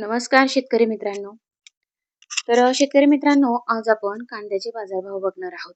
नमस्कार शेतकरी मित्रांनो. तर शेतकरी मित्रांनो आज आपण कांद्याचे बाजारभाव बघणार आहोत.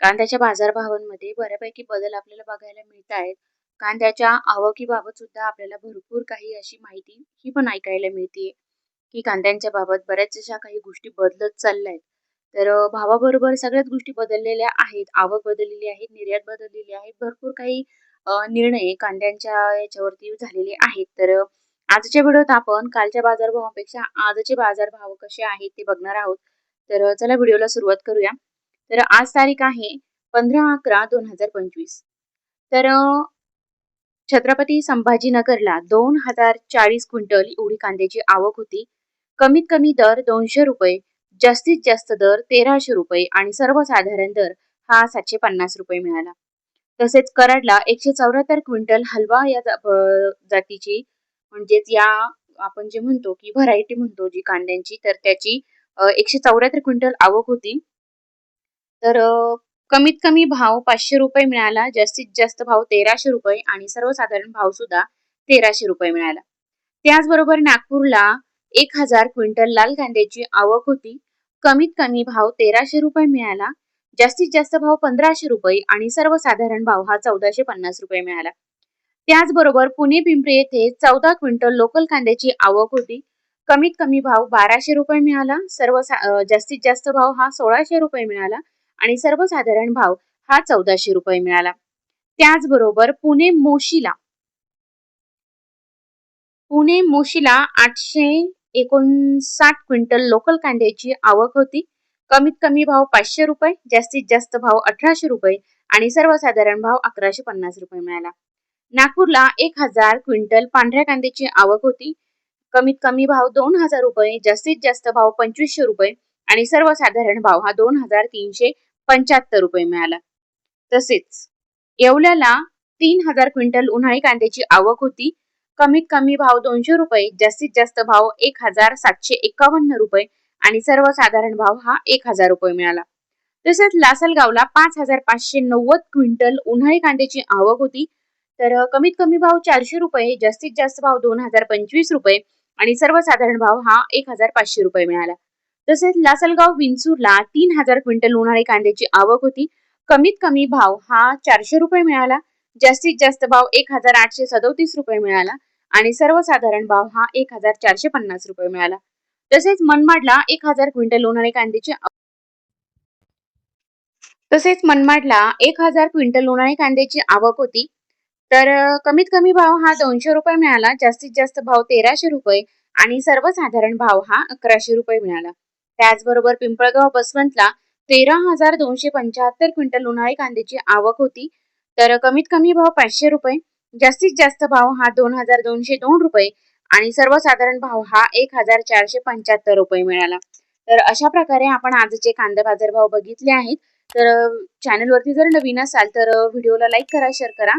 कांद्याच्या बाजारभावांमध्ये बऱ्यापैकी बदल आपल्याला बघायला मिळत आहेत कांद्याच्या आवकीबाबत सुद्धा आपल्याला भरपूर काही अशी माहिती ही पण ऐकायला मिळते की कांद्यांच्या बाबत बऱ्याच अशा काही गोष्टी बदलत चालल्या आहेत तर भावाबरोबर सगळ्याच गोष्टी बदललेल्या आहेत. आवक बदललेली आहे निर्यात बदललेली आहे. भरपूर काही निर्णय कांद्यांच्या याच्यावरती झालेले आहेत. तर आजच्या व्हिडिओत आपण कालच्या बाजारभावापेक्षा आजचे बाजारभाव कसे आहेत ते बघणार आहोत. तर चला व्हिडिओला सुरुवात करूया. तर आज तारीख आहे पंधरा अकरा दोन हजार पंचवीस. तर छत्रपती संभाजीनगरला दोन हजार चाळीस क्विंटल एवढी कांद्याची आवक होती. कमीत कमी दर दोनशे रुपये जास्तीत जास्त दर तेराशे रुपये आणि सर्वसाधारण दर हा सातशे पन्नास रुपये मिळाला. तसेच कराडला एकशे चौऱ्याहत्तर क्विंटल हलवा या जा- जातीची म्हणजेच या आपण जे म्हणतो की व्हरायटी म्हणतो जी कांद्यांची तर त्याची एकशे चौऱ्याहत्तर क्विंटल आवक होती. तर कमीत कमी भाव पाचशे रुपये मिळाला जास्तीत जास्त भाव तेराशे रुपये आणि सर्वसाधारण भाव सुद्धा तेराशे रुपये मिळाला. त्याचबरोबर नागपूरला एक हजार क्विंटल लाल कांद्याची आवक होती. कमीत कमी भाव तेराशे रुपये मिळाला जास्तीत जास्त भाव पंधराशे रुपये आणि सर्वसाधारण भाव हा चौदाशे पन्नास रुपये मिळाला. त्याचबरोबर पुणे पिंपरी येथे चौदा क्विंटल लोकल कांद्याची आवक होती. कमीत कमी भाव बाराशे रुपये मिळाला. सर्व जास्तीत जास्त भाव हा सोळाशे रुपये मिळाला आणि सर्वसाधारण भाव हा चौदाशे रुपये मिळाला. त्याचबरोबर पुणे मोशीला पुणे मोशीला आठशे एकोणसाठ क्विंटल लोकल कांद्याची आवक होती. कमीत कमी भाव पाचशे रुपये जास्तीत जास्त भाव अठराशे रुपये आणि सर्वसाधारण भाव अकराशे पन्नास रुपये मिळाला. नागपूरला एक हजार क्विंटल पांढऱ्या कांद्याची आवक होती. कमीत कमी भाव दोन हजार रुपये जास्तीत जास्त भाव पंचवीसशे रुपये आणि सर्वसाधारण भाव हा दोन हजार तीनशे पंच्याहत्तर रुपये मिळाला. तसेच येवल्याला तीन हजार क्विंटल उन्हाळी कांद्याची आवक होती. कमीत कमी भाव दोनशे रुपये जास्तीत जास्त भाव एक हजार सातशे एकावन्न रुपये आणि सर्वसाधारण भाव हा एक हजार रुपये मिळाला. तसेच लासलगावला पाच हजार पाचशे नव्वद क्विंटल उन्हाळी कांद्याची आवक होती. तर कमीत कमी भाव चारशे रुपये जास्तीत जास्त भाव दोन हजार पंचवीस रुपये आणि सर्वसाधारण भाव हा एक हजार पाचशे रुपये मिळाला. तसेच लासलगाव विंचूरला तीन हजार क्विंटल उन्हाळी कांद्याची आवक होती. कमीत कमी भाव हा चारशे रुपये मिळाला. जास्तीत जास्त भाव एक हजार आठशे सदोतीस रुपये मिळाला आणि सर्वसाधारण भाव हा एक हजार चारशे पन्नास रुपये मिळाला. तसेच मनमाडला एक हजार क्विंटल उन्हाळी कांद्याची तसेच मनमाडला एक हजार क्विंटल उन्हाळी कांद्याची आवक होती. तर कमीत कमी भाव हा दोनशे रुपये मिळाला. जास्तीत जास्त भाव तेराशे रुपये आणि सर्वसाधारण भाव हा अकराशे रुपये मिळाला. त्याचबरोबर पिंपळगाव बसवंतला तेरा हजार दोनशे पंच्याहत्तर क्विंटल उन्हाळी कांद्याची आवक होती. तर कमीत कमी भाव पाचशे रुपये जास्तीत जास्त भाव हा दोन हजार दोनशे दोन रुपये आणि सर्वसाधारण भाव हा एक हजार चारशे पंच्याहत्तर रुपये मिळाला. तर अशा प्रकारे आपण आजचे कांदा बाजार भाव बघितले आहेत. तर चॅनलवरती जर नवीन असाल तर व्हिडिओला लाईक करा शेअर करा.